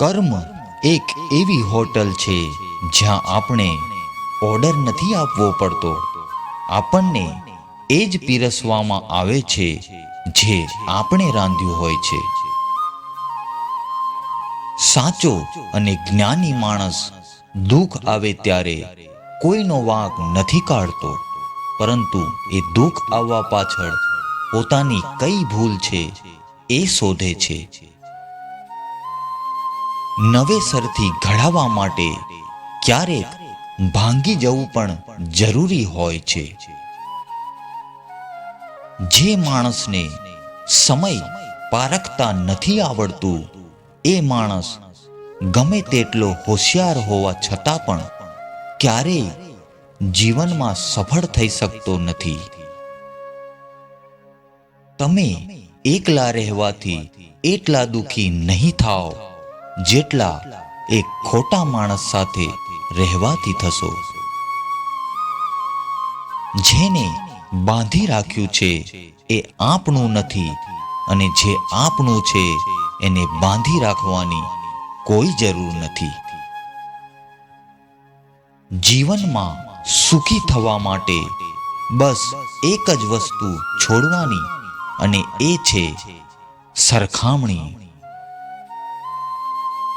કર્મ એક એવી હોટલ છે જ્યાં આપણે ઓર્ડર નથી આપવો પડતો. આપણને એ જ પીરસવામાં આવે છે જે આપણે રાંધ્યું હોય છે. સાચો અને જ્ઞાની માણસ દુઃખ આવે ત્યારે કોઈનો વાંક નથી કાઢતો, પરંતુ એ દુઃખ આવવા પાછળ પોતાની કઈ ભૂલ છે એ શોધે છે. નવેસરથી ઘડાવા માટે ક્યારેક ભાંગી જવું પણ જરૂરી હોય છે. જે માણસને સમય પારખતા નથી આવડતું, એ માણસ ગમે તેટલો હોશિયાર હોવા છતાં પણ ક્યારેય જીવનમાં સફળ થઈ શકતો નથી. તમે એકલા રહેવાથી એટલા દુઃખી નહીં થાઓ. જેટલા એક ખોટા માણસ સાથે રહેવાથી થશો. જેને બાંધી રાખ્યું છે એ આપણું નથી અને જે આપણું છે એને બાંધી રાખવાની કોઈ જરૂર નથી. જીવનમાં સુખી થવા માટે બસ એક જ વસ્તુ છોડવાની અને એ છે સરખામણી.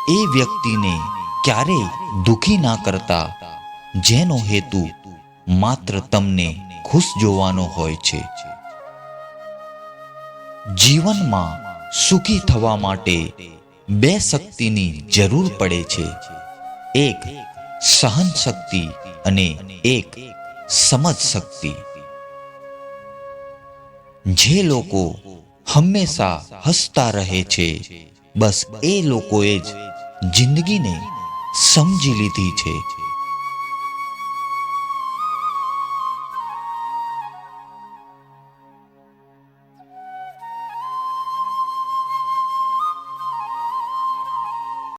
એ વ્યક્તિને ક્યારેય દુખી ના કરતા, જેનો હેતુ માત્ર તમને ખુશ જોવાનો હોય છે. જીવનમાં સુખી થવા માટે બે શક્તિની જરૂર પડે છે. એક સહન શક્તિ અને એક સમજ શક્તિ. જે લોકો હંમેશા હસતા રહે છે, બસ એ લોકોએ જ જિંદગીને સમજી લીધી છે.